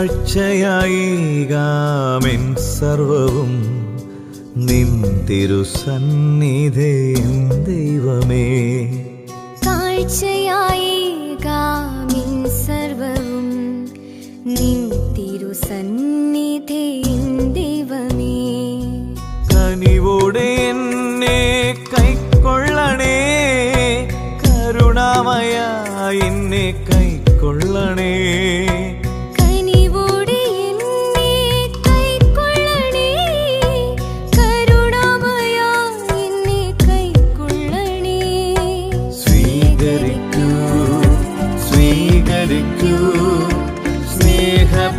കാഴ്ചയായി ഗാമെൻ സർവവും നിൻ തിരുസന്നിധേ ദൈവമേ. കാഴ്ചയായി ഗാമിൻ സർവവും നിൻ തിരുസന്നിധി ദൈവമേ. കനിവോടെ എന്നെ കൈക്കൊള്ളണേ. കരുണാമയ എന്നെ കൈക്കൊള്ളണേ.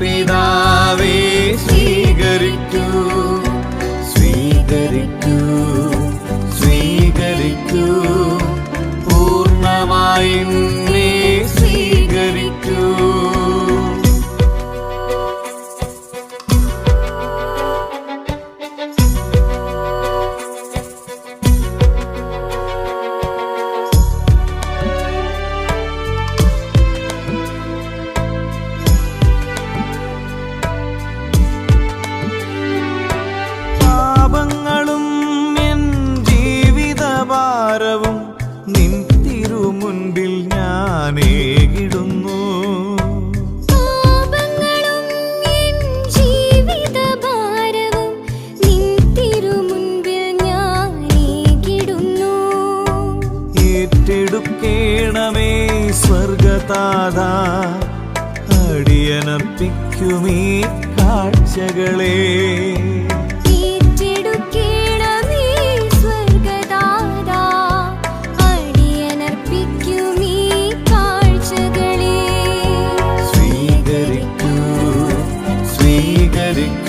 സ്വീകരിക്കൂ സ്വീകരിക്കൂ. ജീവിതഭാരവും നിൻ തിരുമുൻപിൽ ഞാനേകിടുന്നു ഏറ്റെടുക്കേണമേ സ്വർഗതാത അടിയനപ്പിക്കുമേ കാഴ്ചകളെ.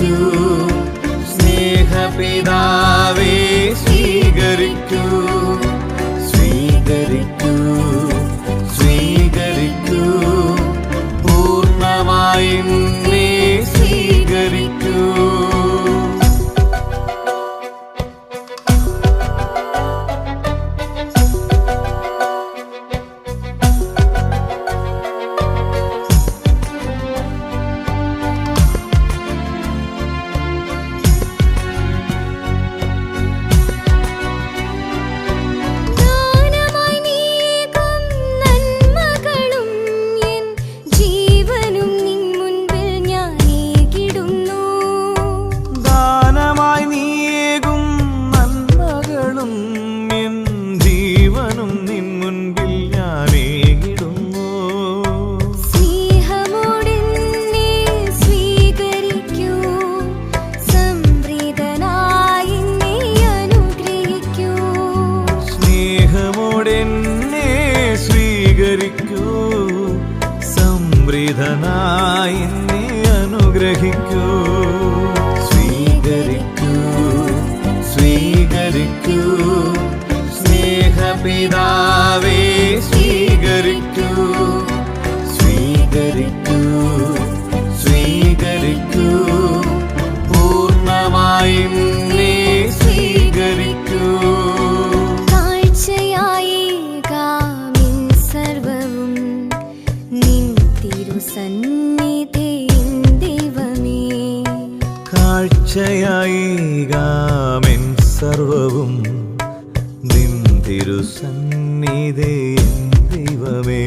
സ്വീകരിക്കൂ സ്നേഹപിതാവേ സ്വീകരിക്കൂ. സ്വീകരിക്കൂ. സ്വീകരിക്കൂ. പൂർണമായി സ്നേഹമോടെന്നെ സ്വീകരിക്കൂ. സംവൃതനായി അനുഗ്രഹിക്കൂ. സ്വീകരിക്കൂ സ്വീകരിക്കൂ. സ്നേഹപിതാവേ സ്വീകരിക്കൂ. കാഴ്ചയായികാമെൻ സർവവും നിൻ തിരുസന്നിധേ ദൈവമേ.